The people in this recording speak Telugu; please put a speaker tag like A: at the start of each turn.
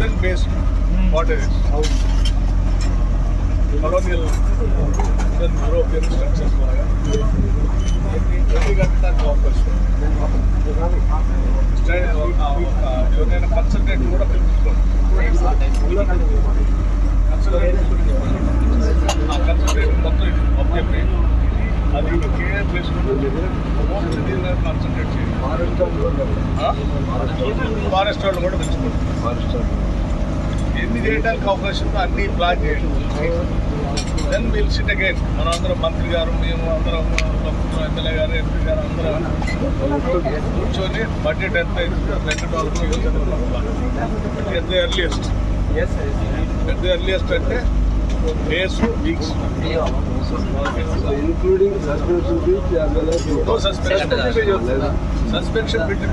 A: wooden based water colonial then European structures లాగా ఎన్ని కట్టడానికి అవకాశం స్టడీ ఎవరైనా కన్సల్టెంట్ కూడా పిలుచుకోండి కన్సల్టెంట్ ఆ కన్సల్టెంట్ మొత్తం చెప్పి అది కేర్ చేసుకుంటూ కాన్సన్ట్రేట్ చేయండి ఫారెస్ట్ వాళ్ళు కూడా పిలుచుకోండి ఎన్ని చేయడానికి అవకాశం ఉందో అన్ని ప్లాన్ చేయండి దెన్ విల్ సిట్ అగైన్ మనం అందరం మంత్రి గారు మేము అందరం ఎమ్మెల్యే గారు ఎంపీ గారు అందరం కూర్చొని బడ్జెట్ ఎంత రెండు డాలర్లు ఎంత ఎర్లియస్ట్ ఎంత ఎర్లియస్ట్ అంటే days weeks
B: as
A: suspension suspension bit